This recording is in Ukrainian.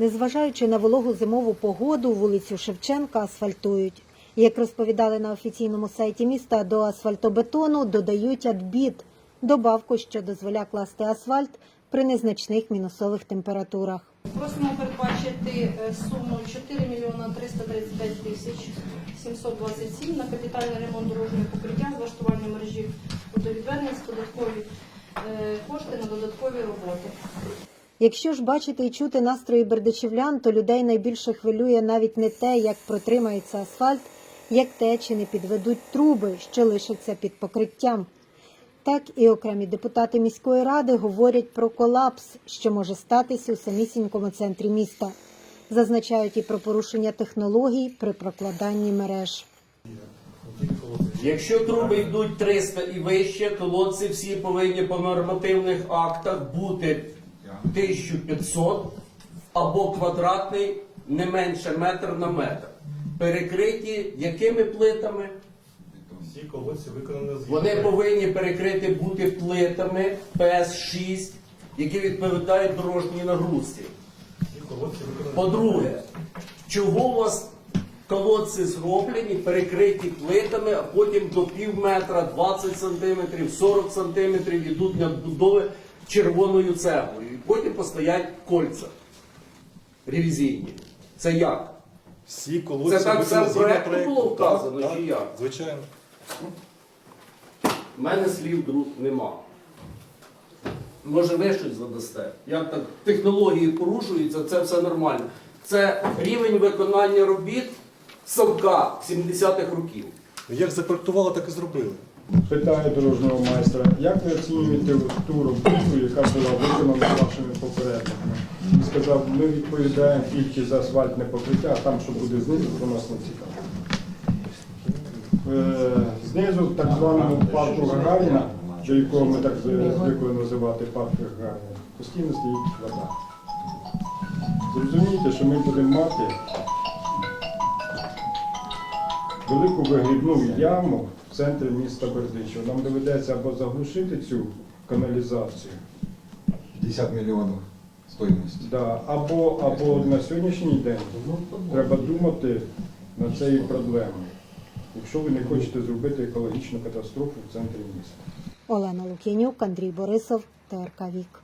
Незважаючи на вологу зимову погоду, вулицю Шевченка асфальтують. Як розповідали на офіційному сайті міста, до асфальтобетону додають адбіт – добавку, що дозволяє класти асфальт при незначних мінусових температурах. Просимо передбачити е, суму 4 мільйона 335 тисяч 727 на капітальний ремонт дорожнього покриття влаштування мережі водовідведення з додаткові е, кошти на додаткові роботи. Якщо ж бачити і чути настрої бердичівлян, то людей найбільше хвилює навіть не те, як протримається асфальт, як те, чи не підведуть труби, що лишаться під покриттям. Так і окремі депутати міської ради говорять про колапс, що може статися у самісінькому центрі міста. Зазначають і про порушення технологій при прокладанні мереж. Якщо труби йдуть 300 і вище, колодці всі повинні по нормативних актах бути 1500 або квадратний не менше метр на метр. Перекриті якими плитами? Всі колодці виконані з Вони повинні перекриті бути плитами ПС-6, які відповідають дорожній нагрузці. Всі колодці виконані. По-друге, чого у вас колодці зроблені, перекриті плитами, а потім до пів метра, 20 сантиметрів, 40 сантиметрів йдуть для будови червоною цеглою. І потім постоять кольця ревізійні. Це як? Всі колодці Це так все в проекту. було вказано, чи як? Звичайно. У мене слів друг нема. Може, ви щось задасте? Як так технології порушуються, це все нормально. Це рівень виконання робіт Савка 70-х років. Як запроектували, так і зробили. Питаю дорожнього майстра, як ви оцінюєте ту роботу, яка була виконана вашими попередниками? Він сказав, ми відповідаємо тільки за асфальтне покриття, а там, що буде знизу, то нас не цікаво. Е, Знизу, в так званому парку Гагаріна, до якого ми так звикли називати парк Гагаріна, постійно стоїть вода. Зрозумійте, що ми будемо мати велику вигрібну яму в центрі міста Бердичева. Нам доведеться або заглушити цю каналізацію, 50 миллионов стоимость. да, або, або на сьогоднішній день треба думати над цією проблемою, якщо ви не хочете зробити екологічну катастрофу в центрі міста. Олена Лук'янюк, Андрій Борисов, ТРК Вік.